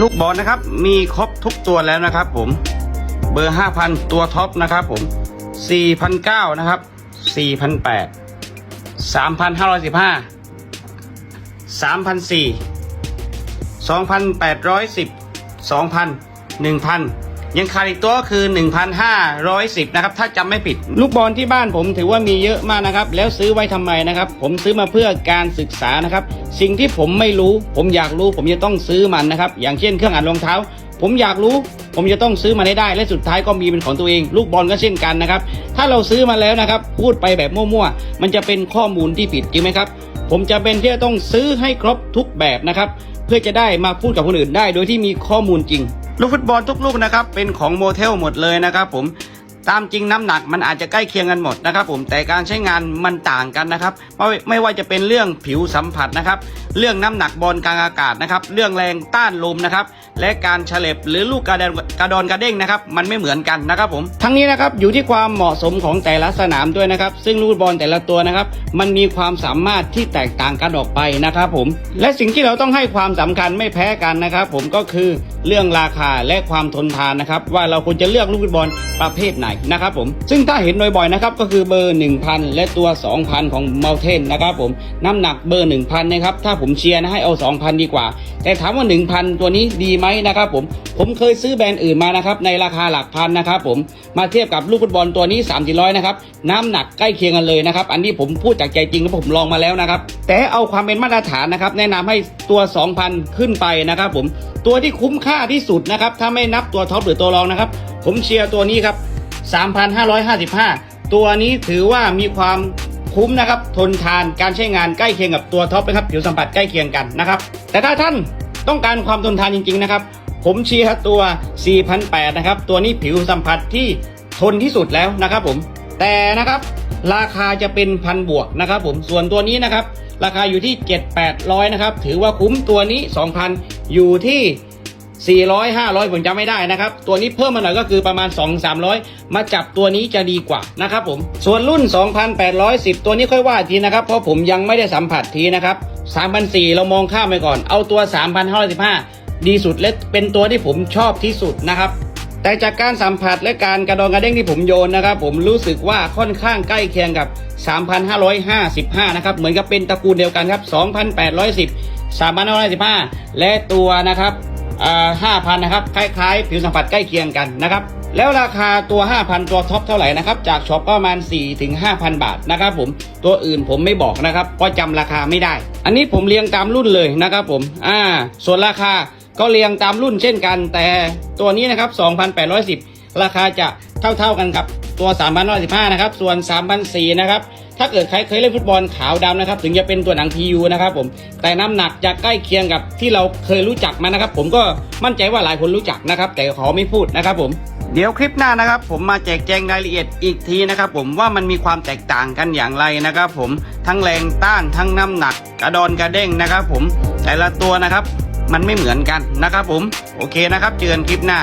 ลูกบอลนะครับ มีครบทุกตัวแล้วนะครับ ผม เบอร์ 5,000 ตัวท็อปนะครับ ผม4,009นะครับ4,008 3,515 3,004 2,810 2,000 1,000 ยังขาดอีกตัวก็คือ 1,510 นะครับ ถ้าจำไม่ผิด ลูกบอลที่บ้านผมถือว่ามีเยอะมากนะครับ แล้วซื้อไว้ทำไมนะครับ ผมซื้อมาเพื่อการศึกษานะครับ สิ่งที่ผมไม่รู้ ผมอยากรู้ผมจะต้องซื้อมันนะครับ อย่างเช่นเครื่องอัดรองเท้า ผมอยากรู้ ผมจะต้องซื้อมันให้ได้ และสุดท้ายก็มีเป็นของตัวเอง ลูกบอลก็เช่นกันนะครับ ถ้าเราซื้อมาแล้วนะครับ พูดไปแบบมั่วๆ มันจะเป็นข้อมูลที่ผิดจริงไหมครับ ผมจะเป็นที่จะต้องซื้อให้ครบทุกแบบนะครับ เพื่อจะได้มาพูดกับคนอื่นได้ โดยที่มีข้อมูลจริง ลูกฟุตบอลทุกลูกนะครับเป็นของโมเทลหมดเลยนะครับผม ตามจริงน้ำหนักมันอาจจะใกล้เคียงกันหมดนะครับ ผมแต่การใช้งานมันต่างกันนะครับไม่ไม่ว่าจะเป็นเรื่องผิวสัมผัสนะครับ เรื่องน้ำหนักบอลกลางอากาศนะครับ เรื่องแรงต้านลมนะครับ และการเฉลบหรือลูกกระดอนกระดอนกระเด้งนะครับ มันไม่เหมือนกันนะครับผม ทั้งนี้นะครับอยู่ที่ความเหมาะสมของแต่ละสนามด้วยนะครับ ซึ่งลูกบอลแต่ละตัวนะครับ มันมีความสามารถที่แตกต่างกันออกไปนะครับผม และสิ่งที่เราต้องให้ความสำคัญไม่แพ้กันนะครับ ผมก็คือเรื่องราคาและความทนทานนะครับ ว่าเราควรจะเลือกลูกบอลประเภทไหนนะครับผม ซึ่งถ้าเห็นบ่อยๆนะครับก็คือเบอร์ 1000 และตัว 2,000 ของเมลเทนนะครับผมน้ำหนักเบอร์ 1000 นะครับ ถ้าผมเชียร์นะให้เอา 2,000 ดีกว่า แต่ถามว่า 1,000 ตัวนี้ดีไหมนะครับผมผมเคยซื้อแบรนด์อื่นมานะครับในราคาหลักพันนะครับผมมาเทียบกับลูกฟุตบอลตัวนี้3 400นะครับน้ำหนักใกล้เคียงกันเลยนะครับอันนี้ผมพูดจากใจจริงและผมลองมาแล้วนะครับแต่เอาความเป็นมาตรฐานนะครับแนะนำให้ตัว 2,000 ขึ้นไปนะครับผมตัวที่คุ้มค่าที่สุดนะครับถ้าไม่นับตัวท็อปหรือตัวรองนะครับผมเชียร์ตัวนี้ครับ 3,555 ตัวนี้ถือว่ามีความคุ้มนะครับทนทานการใช้งานใกล้เคียงกับตัวท็อปนะครับผิวสัมผัสใกล้เคียงกันนะครับแต่ถ้าท่านต้องการความทนทานจริงๆนะครับผมเชียร์ตัว 4,800 นะครับ ตัวนี้ผิวสัมผัสที่ทนที่สุดแล้วนะครับผม แต่นะครับราคาจะเป็นพันบวกนะครับผม ส่วนตัวนี้นะครับ ราคาอยู่ที่ 7-800 นะครับ ถือว่าคุ้มตัวนี้ 2,000 อยู่ที่ 400 500 ผมจำไม่ได้นะครับ ตัวนี้เพิ่มมาหน่อยก็คือประมาณ 2 300 มาจับตัวนี้จะดีกว่านะครับผม ส่วนรุ่น 2,810 ตัวนี้ค่อยว่าทีนะครับ เพราะผมยังไม่ได้สัมผัสทีนะครับ3,400เรามองข้ามไปก่อน เอาตัว 3,515 ดีสุดและเป็นตัวที่ผมชอบที่สุดนะครับแต่จากการสัมผัสและการกระดองกระเด้งที่ผมโยนนะครับ ผมรู้สึกว่าค่อนข้างใกล้เคียงกับ 3,555 นะครับ เหมือนกับเป็นตระกูลเดียวกันครับ 2,810 3,555และตัวนะครับ ห้าพันนะครับ คล้ายๆ ผิวสัมผัสใกล้เคียงกันนะครับ แล้วราคาตัว 5,000 ตัวท็อปเท่าไหร่นะครับ จากช็อปก็ประมาณ4ถึง5,000บาทนะครับผม ตัวอื่นผมไม่บอกนะครับเพราะจำราคาไม่ได้ อันนี้ผมเรียงตามรุ่นเลยนะครับผม อ่า ส่วนราคาก็เรียงตามรุ่นเช่นกัน แต่ตัวนี้นะครับ 2,810 ราคาจะเท่าๆกันกับตัว 3,115 นะครับ ส่วน3,004นะครับ ถ้าเกิดใครเคยเล่นฟุตบอลขาวดำนะครับ ถึงจะเป็นตัวหนัง PU นะครับผมแต่น้ำหนักจะใกล้เคียงกับที่เราเคยรู้จักมานะครับ ผมก็มั่นใจว่าหลายคนรู้จักนะครับ แต่ขอไม่พูดนะครับผมเดี๋ยวคลิปหน้านะครับ ผมมาแจกแจงรายละเอียดอีกทีนะครับผมว่ามันมีความแตกต่างกันอย่างไรนะครับผมทั้งแรงต้านทั้งน้ำหนักกระดอนกระเด้งนะครับ ผมแต่ละตัวนะครับ มันไม่เหมือนกันนะครับ ผมโอเคนะครับเจอกันคลิปหน้า